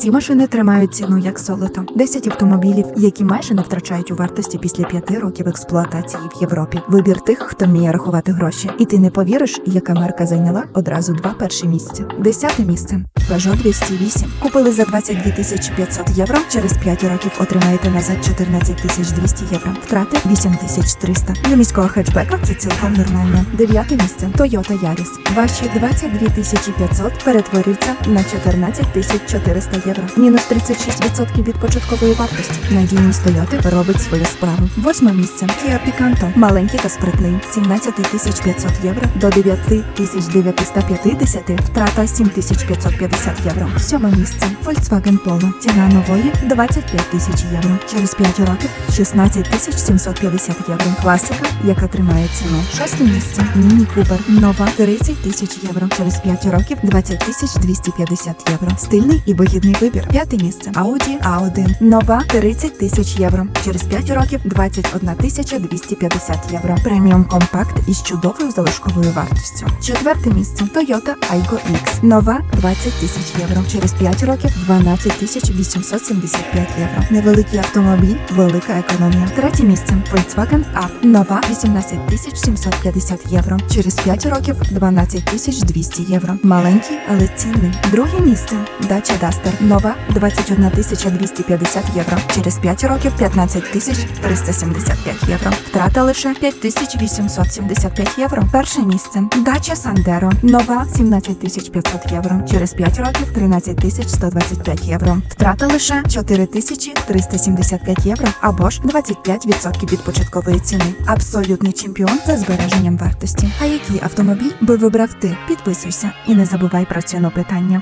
Ці машини тримають ціну як золото. 10 автомобілів, які майже не втрачають у вартості після 5 років експлуатації в Європі. Вибір тих, хто вміє рахувати гроші. І ти не повіриш, яка марка зайняла одразу два перші місця. Десяте місце. Peugeot 208. Купили за 22 тисячі 500 євро. Через 5 років отримаєте назад 14 тисяч 200 євро. Втрати 8 тисяч 300. Для міського хетчбека це цілком нормально. Дев'яте місце. Toyota Yaris. Ваші 22 тисячі 500 перетворюються на 14 тисяч 400 євро. Мінус 36% від початкової вартості. Надійність Toyota робить свою справу. Восьме місце. Kia Picanto. Маленький та спритний. 17 тисяч 500 євро до 9 тисяч 950. Втрата 7 тисяч 550 євро. Сьоме місце. Volkswagen Polo. Ціна нової 25 тисяч євро. Через 5 років 16 тисяч 750 євро. Класика, яка тримає ціну. Шосте місце. Міні Купер. Нова 30 тисяч євро. Через 5 років 20 тисяч 250 євро. Стильний і вигідний вибір. П'яте місце. Audi A1. Нова 30 тисяч євро. Через 5 років 21 тисяча 250 євро. Преміум компакт із чудовою залишковою вартістю. Четверте місце. Toyota Aygo X. Нова 20 тисяч євро. Через 5 років 12 тисяч 875 євро. Невеликий автомобіль, велика економія. Третє місце. Volkswagen Up. Нова 18 тисяч 750 євро. Через 5 років 12 тисяч 200 євро. Маленький, але цінний. Друге місце. Dacia Duster. Нова 21 тисяча 250 євро. Через 5 років 15 тисяч 375 євро. Втрата лише 5 тисяч 875 євро. Перше місце. Dacia Sandero. Нова 17 тисяч 500 євро. Через 5 років 13 тисяч 125 євро. Втрата лише 4 тисячі 375 євро або ж 25% від початкової ціни. Абсолютний чемпіон за збереженням вартості. А який автомобіль би вибрав ти? Підписуйся і не забувай про ціну питання.